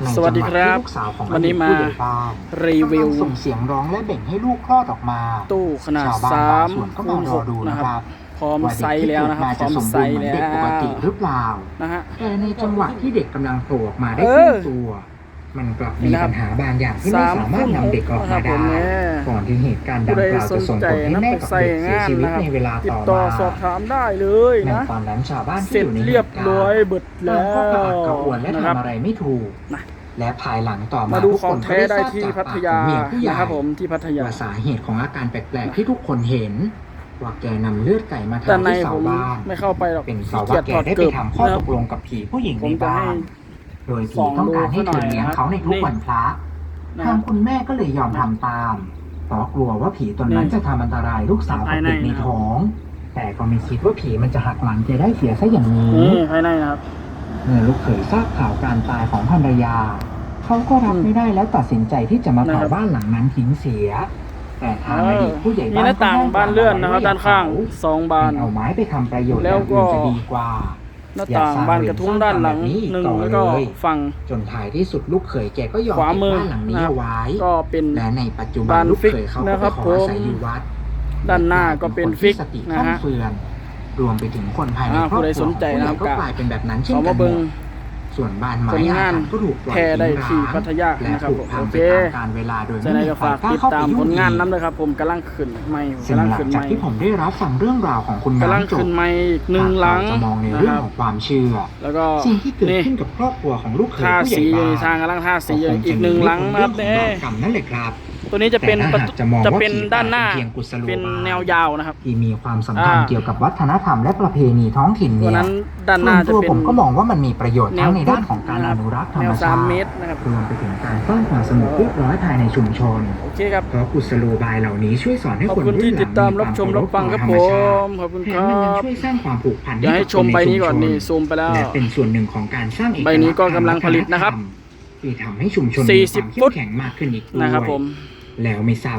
ในสวัสดีครับจังหวะที่ลูกสาวของวันนี้อดีตมาผู้ใหญ่บ้านรีวิวกำลังส่งเสียงร้องและเบ่งให้ลูกคลอดออกมา ตู้ขนาดชาวบ้านสาบางมส่วนก็คูมาณรหอกดูนะนะคครัรับบพร้อมว่าไซส์แล้วนะครับเด็กพร้อมที่เกิดมาจะสมไซบูรณ์ส์เหมือนแล้เด็กปกติวหรือเปล่านะฮะแต่ในจังหวะที่เด็กกำลังโผล่ออกมาได้เอครึ่องตัว มันกลับนี่มีนะครับปัญหาบางอย่างที่ไม่สามสามารถนำเด็กออกครัมาบผมได้แม่ก่อนที่เหตุการณ์ดังกล่าวจะส่งผลให้แม่กับเด็กเสียชีวิตในเวลาติดต่อต่อมาสอบถามได้เลยในนะตอนนั้นชาวบ้านเสร็ที่จอยู่ในเรียบร้อยเหตุเบิดการณ์แล้ต่างก็กระอักกระวอ่วนและนะครับทำอะไรไม่ถูกนะ และภายหลังต่อมามาดูทุกขอคงนก็แท้ได้ได้ทราบที่จากพัปากทขยาองเมียผู้ใหญ่นะครับผมที่พัทยาว่าสาเหตุของอาการแปลกๆที่ทุกคนเห็นว่าแกนำเลือดไก่มาแต่ทำในที่ผเสามบ้านไม่เข้าไปหรอกเป็นเพขี้ราะเกีว่ายจแกถอดได้ไปเกิบทำข้อนะคตรับกลงกับผีผู้หญิงผในมจะบ้าให้นโดยผีส่องต้องการให้ดูเธอเลี้ยงเขาในทุกนี่วันพระนะทางคุณแม่ก็เลยยอมทำตามเพราะกลัวว่าผีตนนั้นนี่จะทำอันตรายลูกสาวภากับยในเด็กในนะครับท้อง แต่ก็ไม่คิดว่าผีมันจะหักหลังแกได้เสียซะอย่างนี้นี่ภายในนะครับ เมื่อลูกเขยทราบข่าวการตายของภรรยา เขาก็รับอืมไม่ได้แล้วตัดสินใจที่จะมานะเผาครับบ้านหลังนั้นทิ้งเสีย แต่ทางเอออดีตผู้ใหญ่มีบ้านหน้าต่างก็ให้บ้านเลื่อนนะครับวด้านข้างสองบาน เอาไม้ไปทำประโยชน์แล้อวย่างก็อื่นจะดีกว่าหน้าต่างบานกระทุ้งด้านหลังหนึ่งแล้วก็ฝั่ง จนท้ายที่สุดลูกเขยแกก็ยอมขวาเก็บมือบ้านหลังนี้นะครับเอาไว้ ก็เป็น และในปัจจุบันบ้านลูกฟิกเขยเขานะก็ครัไปบขออาศัยผมอยู่วัดด้านหน้าก็เป็นฟิกสตินะข้างฮะเฟือน รวมไปถึงคนภายในอ่าครอบผู้ใดครัวสนใจผู้ใหญ่นะครับก็กลายเป็นแบบนั้นเช่นเขากัมานหมเบิ่งด ส่วนบ้านไม้ผลงานอาถรรพ์ก็ถูกปล่อยแท้ได้ทิ้งที่ร้างพัทยาและนะครับถูผกมพังโอไปเคตามกาลเวลาโดยจะไม่ไหนมีก็ใครฝากกล้าติดเข้าไปตามยุ่ผงลอีงานกน้ำเลยครับ ผมกำลังขึ้นไม่ซึ่งกำลังหลังขึ้นจากไม่ที่ผมได้รับฟังเรื่องราวของคุณกำลังน้ำจขึ้บนไม่อีกหนึ่งหลังหากเราจะมองในนะเรื่คองรับของความเชื่อ แล้วก็สิ่งที่เกิดนี่ขึ้นกับครอบครัวของลูกเขยทาผู้ใหญ่สีอยู่ในบ้านทางกำลังทาสีอยู่ก็คอีกหนึ่งหลังนะครับเป็เนี่เรื่องของบาปกรรมนั่นแหละครับ ตัวนี้จะเป็นแต่ประถ้าตูหากจะมองจะว่าเป็นผีด้านหน้าเป็นเพียงกุศโลบาย เป็นแนวยาวนะครับ ที่มีความสำคัญอ่า เกี่ยวกับวัฒนธรรมและประเพณีท้องถิ่นตัวเนี่ยนั้นด้านหน้าส่จะวนตัวเป็น ผมก็มองว่ามันมีประโยชน์แนทั้วงในด้านของการพุทธอนุรักษ์ธรแนรมวชาสามติเมตรนะครับรวมไปถึงการสร้างความสงบเรียบร้อยภายในชุมชนโอเคครับเพราะกุศโลบายเหล่านี้ช่วยสอนให้ขอบคนคุณรุ่ที่นหลัติงดตามรับชมรับฟังครับผมขอบคุณแถคมรัมันยังบช่วยสร้างความผูกพันเดี๋ยวให้ชมใบนี้ก่อนนี่ซูมไปแล้วและเป็นส่วนหนึ่งของการสร้างเอกใบนี้ก็กำลังผลิตนะครับที่ทำให้ชุมชนสี่มีสิคบวามเข้ฟุมตแข็งมากขึ้นอีกด้วยนะครับผมแล้วไม่ทราบว่า